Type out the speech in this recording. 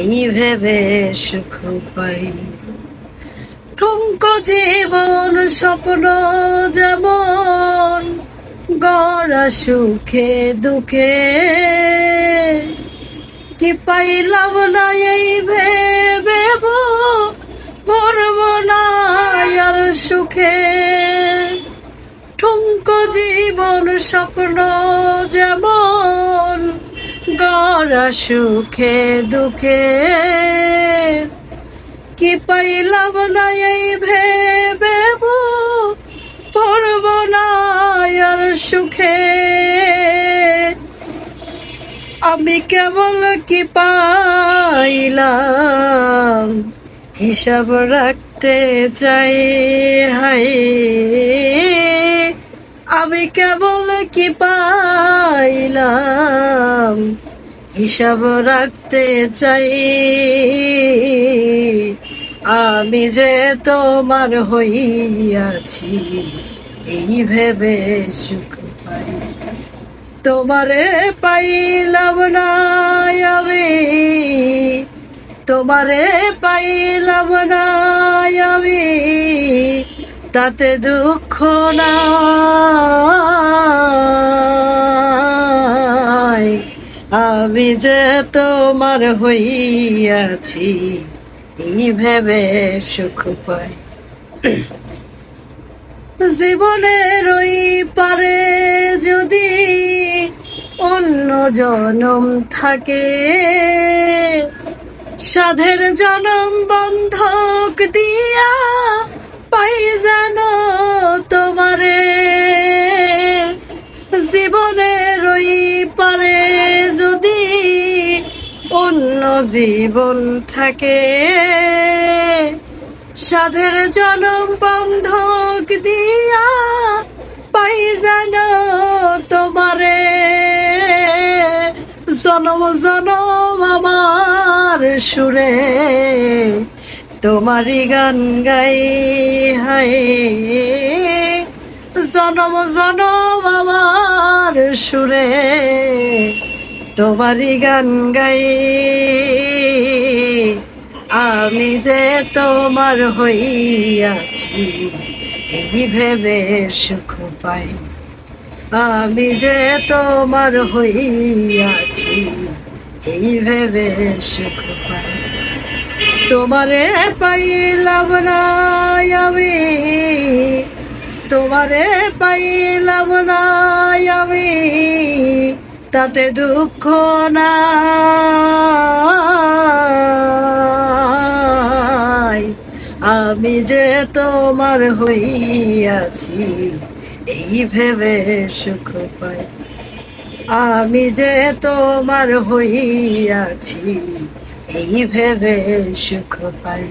এই ভেবে সুখ পাই। ঠুঙ্ক জীবন, স্বপ্ন যেমন, গড়া সুখে, দুঃখে। কি পাইলাম না এই ভেবে বুক, ভরব না আর সুখে। ঠুঙ্ক জীবন, স্বপ্ন যেমন গড়া সুখে দুঃখে। কি পাইলাম না এই ভেবে পড়ব না সুখে। আমি কেবল কি পাইলাম? হিসাব রাখতে চাই হাই আমি কেবল কি পাইলাম? হিসাব রাখতে চাই। আমি যে তোমার হইয়াছি, এই ভেবে সুখ পাই। তোমারে পাইলাম না আমি, তোমারে পাইলাম না আমি, তাতে দুঃখ নাই আমি যে তোমার হইয়াছি এই ভেবে সুখ পাই? জীবনের ওই পারে যদি অন্য জনম থাকে, সাধের জনম বন্ধক দিয়া অন্য জীবন থাকে। সাধের জনম বন্ধক দিয়া পাই যেন তোমারে। জনম জনম আমার সুরে তোমারই গান গাই হাই জনম জনম আমার সুরে তোমারই গান গাই। আমি যে তোমার হইয়াছি, এই ভেবে সুখ পাই। আমি যে তোমার হইয়াছি, এই ভেবে সুখ পাই। তোমারে পাইলাম না আমি, তোমারে পাইলাম আমি। তাতে দুঃখ নাই। আমি যে তোমার হইয়াছি, এই ভেবে সুখ পাই। আমি যে তোমার হইয়াছি, এই ভেবে সুখ পাই।